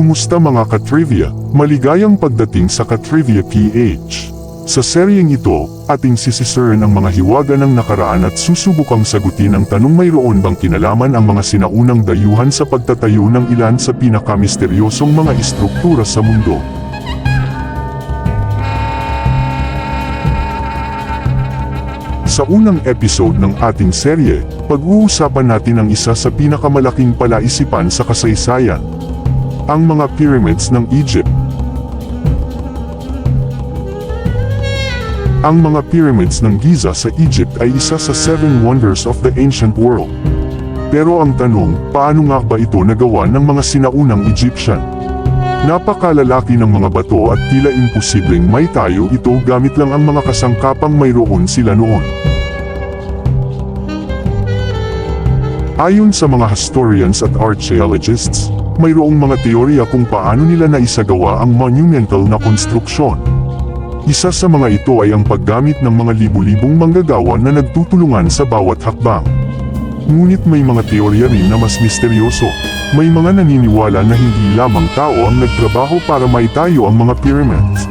Kumusta mga katrivia? Maligayang pagdating sa Katrivia PH. Sa seryeng ito, ating sisisirin ang mga hiwaga ng nakaraan at susubukang sagutin ang tanong mayroon bang kinalaman ang mga sinaunang dayuhan sa pagtatayo ng ilan sa pinakamisteryosong mga istruktura sa mundo. Sa unang episode ng ating serye, pag-uusapan natin ang isa sa pinakamalaking palaisipan sa kasaysayan, ang mga pyramids ng Egypt. Ang mga pyramids ng Giza sa Egypt ay isa sa seven wonders of the ancient world. Pero ang tanong, paano nga ba ito nagawa ng mga sinaunang Egyptian? Napakalalaki ng mga bato at tila imposibleng may tayo ito gamit lang ang mga kasangkapang mayroon sila noon. Ayon sa mga historians at archaeologists, mayroong mga teorya kung paano nila naisagawa ang monumental na konstruksyon. Isa sa mga ito ay ang paggamit ng mga libu-libong manggagawa na nagtutulungan sa bawat hakbang. Ngunit may mga teorya rin na mas misteryoso. May mga naniniwala na hindi lamang tao ang nagtrabaho para maitayo ang mga pyramids.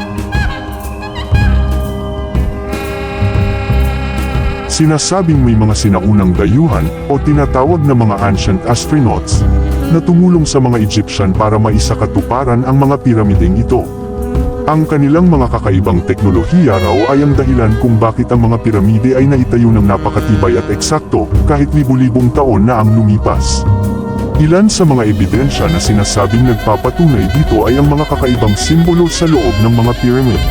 Sinasabing may mga sinaunang dayuhan o tinatawag na mga ancient astronauts na tumulong sa mga Egyptian para maisakatuparan ang mga piramideng ito. Ang kanilang mga kakaibang teknolohiya raw ay ang dahilan kung bakit ang mga piramide ay naitayo ng napakatibay at eksakto kahit libu-libong taon na ang lumipas. Ilan sa mga ebidensya na sinasabing nagpapatunay dito ay ang mga kakaibang simbolo sa loob ng mga pyramid.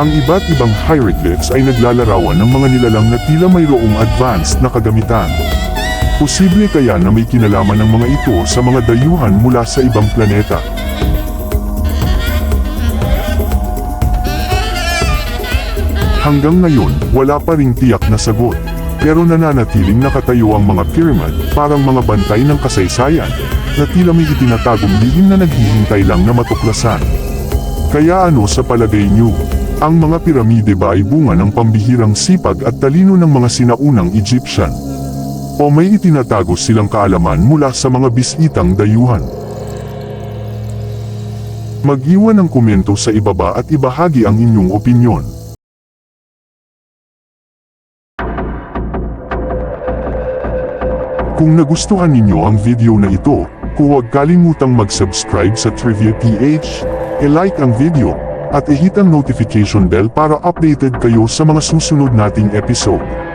Ang iba't ibang hieroglyphs ay naglalarawan ng mga nilalang na tila mayroong advanced na kagamitan. Posible kaya na may kinalaman ng mga ito sa mga dayuhan mula sa ibang planeta. Hanggang ngayon, wala pa ring tiyak na sagot. Pero nananatiling nakatayo ang mga pyramid, parang mga bantay ng kasaysayan, na tila may itinatagong lihim na naghihintay lang na matuklasan. Kaya ano sa palagay niyo? Ang mga piramide ba ay bunga ng pambihirang sipag at talino ng mga sinaunang Egyptian? O may itinatago silang kaalaman mula sa mga bisitang dayuhan? Mag-iwan ng komento sa ibaba at ibahagi ang inyong opinyon. Kung nagustuhan ninyo ang video na ito, huwag kalimutang mag-subscribe sa Trivia PH, i-like ang video, at i-hit ang notification bell para updated kayo sa mga susunod nating episode.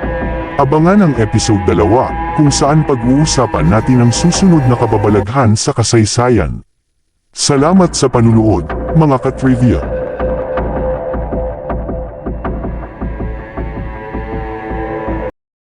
Abangan ang episode 2 kung saan pag-uusapan natin ang susunod na kababalaghan sa kasaysayan. Salamat sa panunood, mga ka-trivia.